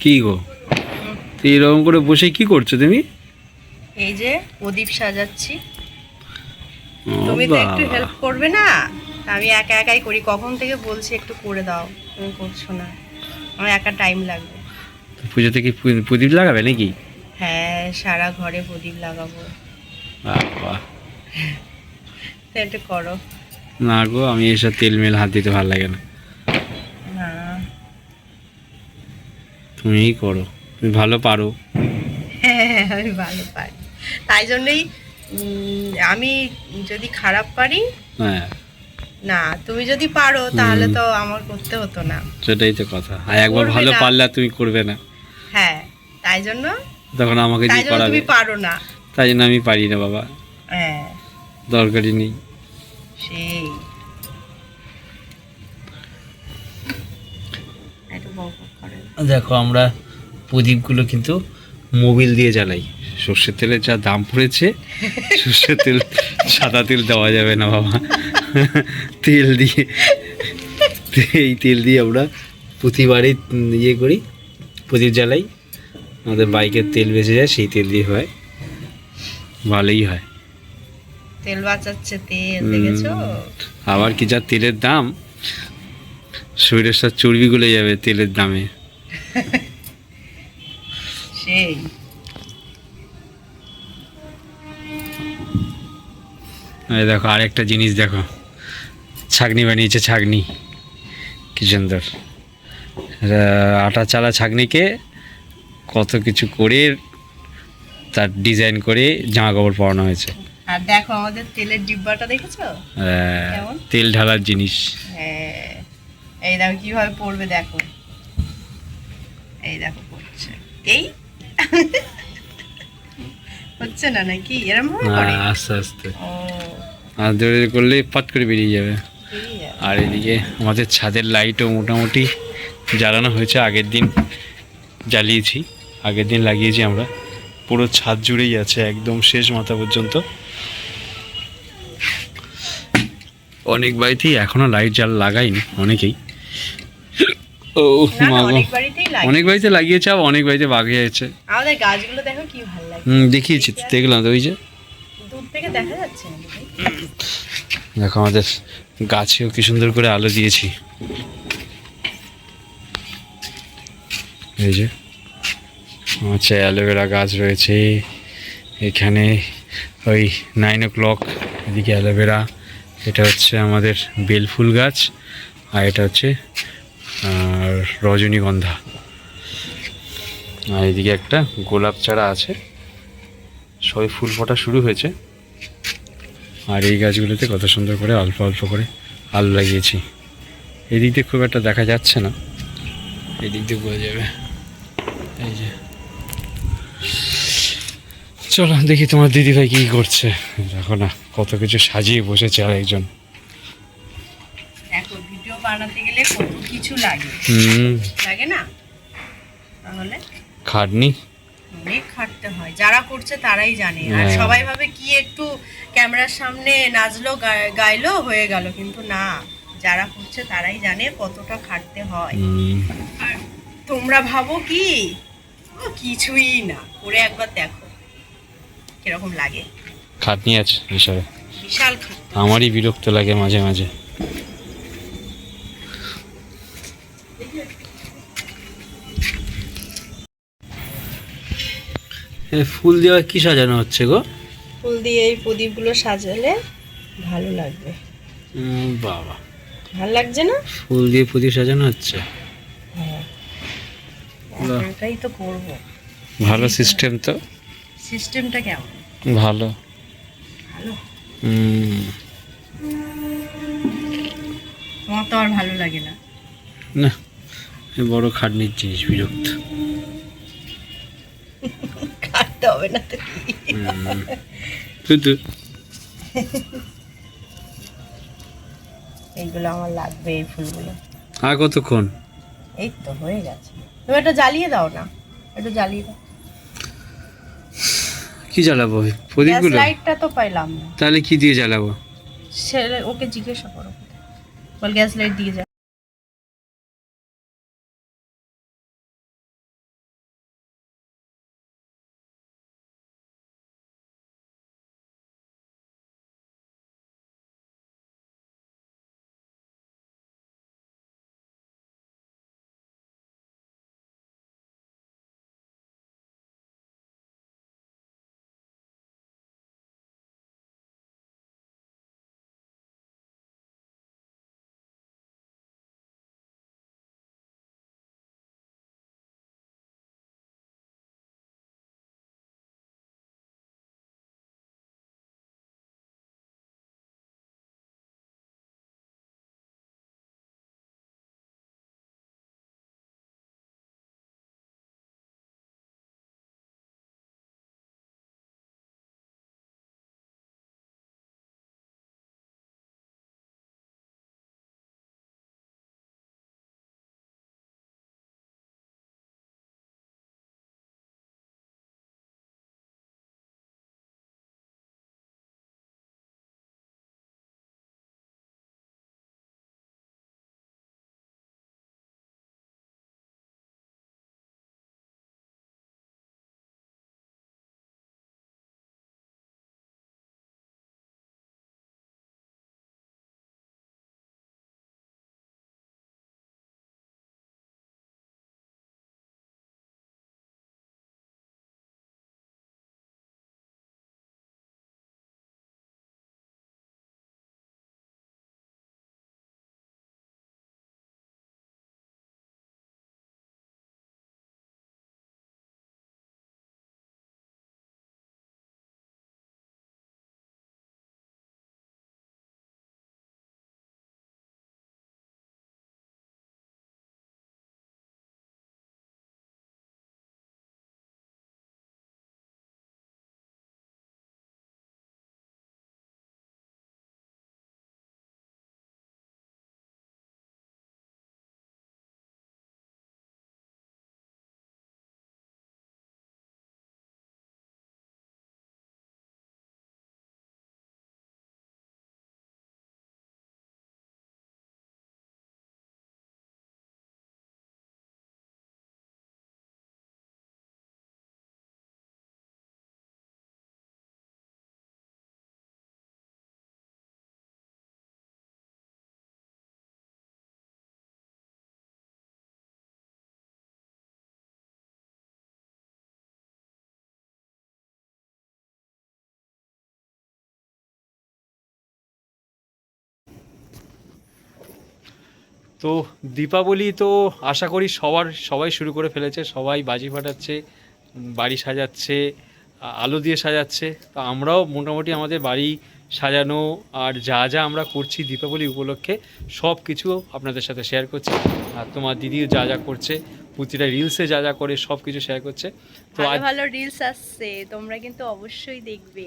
কি গো? এরকম করে বসে কি করছ তুমি? এই যে প্রদীপ সাজাচ্ছি। তুমি তো একটু হেল্প করবে না? আমি একা একাই করি। কখন থেকে বলছি একটু করে দাও। তুমি করছ না। আমার একা টাইম লাগবে। পুজোতে কি প্রদীপ লাগাবে নাকি? হ্যাঁ সারা ঘরে প্রদীপ লাগাবো। একটু করো। না গো আমি এসব তেল মেল হাত দিতে ভালো লাগে না। তুমিই করো তুমি ভালো পারো। হ্যাঁ আমি ভালো পারি। তাই জন্যই আমি যদি খারাপ পারি হ্যাঁ। না তুমি যদি পারো তাহলে তো আমার করতে হতো না। সেটাই তো কথা। আর একবার ভালো পারলে তুমি করবে না। হ্যাঁ তাই জন্য তখন আমাকে দিয়ে করাবে। তুমি পারো না। তাই জন্য আমি পারি না বাবা। হ্যাঁ। দরকারই নেই। সেই। দেখো আমরা প্রদীপগুলো কিন্তু মোবিল দিয়ে জ্বালাই। সর্ষের তেলের যা দাম পড়েছে সর্ষের তেল সাদা তেল দেওয়া যাবে না বাবা। তেল দিয়ে এই তেল দিয়ে আমরা প্রতিবারই ইয়ে করি প্রদীপ জ্বালাই। আমাদের বাইকের তেল বেঁচে যায় সেই তেল দিয়ে হয়। ভালোই হয়। তেল বাঁচাচ্ছে তেল দেখেছ? আবার কি যা তেলের দাম শরীরের সব চর্বি গলে যাবে তেলের দামে। সেই। এই দেখো আরেকটা জিনিস দেখো। ছাগনি বানিয়েছে ছাগনি। কি সুন্দর। আটা চালা ছাগনিকে কত কিছু করে তার ডিজাইন করে জামা কাপড় পরানো হয়েছে। আর দেখো আমাদের তেলের ডিব্বাটা দেখেছ? তেল ঢালার জিনিস। হ্যাঁ। এই দেখো কীভাবে পড়বে দেখো। এই দেখো পড়ছে এই? হচ্ছে না নাকি? এরম করে? আস্তে আস্তে। আর ধরে করলে পাট করে বেরিয়ে যাবে। আর এদিকে আমাদের ছাদের লাইটও মোটামুটি জ্বালানো হয়েছে। আগের দিন জ্বালিয়েছি। আগের দিন লাগিয়েছি আমরা। পুরো ছাদ জুড়েই আছে একদম শেষ মাথা পর্যন্ত। অনেক বাড়িতেই এখনও লাইট জ্বাল লাগাইনি অনেকেই। ও অনেক বাড়িতে লাগিয়েছে আবার অনেক বাড়িতে বাকি আছে আমাদের গাছগুলো দেখো কি ভালো লাগে। হুম দেখিয়েছি দেখলাম তো ওই যে। দূর থেকে দেখা যাচ্ছে দেখো। আমাদের গাছেও কি সুন্দর করে আলো দিয়েছি। এই যে আচ্ছা অ্যালোভেরা গাছ রয়েছে। এখানে ওই নাইন ও ক্লক এদিকে অ্যালোভেরা এটা হচ্ছে আমাদের বেলফুল গাছ আর এটা হচ্ছে আর রজনীগন্ধা। আর এদিকে একটা গোলাপ চারা আছে। সবে ফুল ফোটা শুরু হয়েছে। আর এই গাছগুলোতে কত সুন্দর করে অল্প অল্প করে আলু লাগিয়েছি। এদিক দিয়ে খুব একটা দেখা যাচ্ছে না। এদিক দিয়ে বোঝা যাবে। এই যে। চলো দেখি তোমার দিদিভাই কী করছে। দেখো না, কত কিছু সাজিয়ে বসেছে আর একজন বানাতে গেলে কত কিছু লাগে? লাগে না? তাহলে? খাটনি? অনেক খাটতে হয়। যারা করছে তারাই জানে। আর হ্যাঁ। সবাই ভাবে কি একটু ক্যামেরার সামনে নাচলো গাইলো হয়ে গেল। কিন্তু না যারা করছে তারাই জানে কতটা খাটতে হয়। আর তোমরা ভাবো কি? ও কিছুই না। করে একবার দেখো। কীরকম লাগে? খাটনি আছে হিসাবে বিশাল খাট আমারই বিরক্ত লাগে মাঝে মাঝে। ফুল দেওয়া কি সাজানো হচ্ছে গো? ফুল দিয়ে এই প্রদীপগুলো সাজালে ভালো লাগবে। বাবা। ভালো লাগছে না? ফুল দিয়ে প্রদীপ সাজানো হচ্ছে? হ্যাঁ। এটাই তো করব। ভালো সিস্টেম তো। সিস্টেমটা কেমন? ভালো। ভালো। উম, তোমার তো আর ভালো লাগে না। না এ বড় খাটনির জিনিস বিরক্ত। কাটতে হবে না তো কি? কিন্তু এইগুলো আমার লাগবে এই ফুলগুলো। আর কতক্ষণ? এই তো হয়ে গেছে। তুমি একটা জ্বালিয়ে দাও না। একটু জ্বালিয়ে দাও। কি জ্বালাবো? প্রদীপগুলো? লাইটটা তো পাইলাম না। তাহলে কি দিয়ে জ্বালাবো? ছেলে ওকে জিজ্ঞাসা করো। বল গ্যাস লাইট দিয়ে তো দীপাবলি তো আশা করি সবার সবাই শুরু করে ফেলেছে সবাই বাজি ফাটাচ্ছে বাড়ি সাজাচ্ছে আলো দিয়ে সাজাচ্ছে। তো আমরাও মোটামুটি আমাদের বাড়ি সাজানো আর যা যা আমরা করছি দীপাবলি উপলক্ষে সব কিছু আপনাদের সাথে শেয়ার করছি। আর তোমার দিদিও যা যা করছে প্রতিটা রিলসে যা যা করে সব কিছু শেয়ার করছে। তো ভালো ভালো রিলস আসছে তোমরা কিন্তু অবশ্যই দেখবে।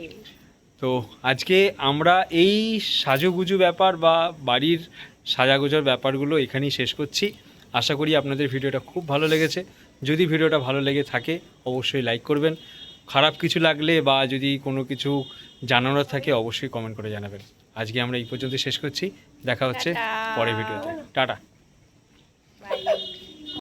তো আজকে আমরা এই সাজুগুজু ব্যাপার বা বাড়ির সাজাগুজোর ব্যাপারগুলো এখানেই শেষ করছি। আশা করি আপনাদের ভিডিওটা খুব ভালো লেগেছে। যদি ভিডিওটা ভালো লেগে থাকে অবশ্যই লাইক করবেন। খারাপ কিছু লাগলে বা যদি কোনো কিছু জানানোর থাকে অবশ্যই কমেন্ট করে জানাবেন। আজকে আমরা এই পর্যন্ত শেষ করছি। দেখা হচ্ছে পরের ভিডিওতে। টাটা।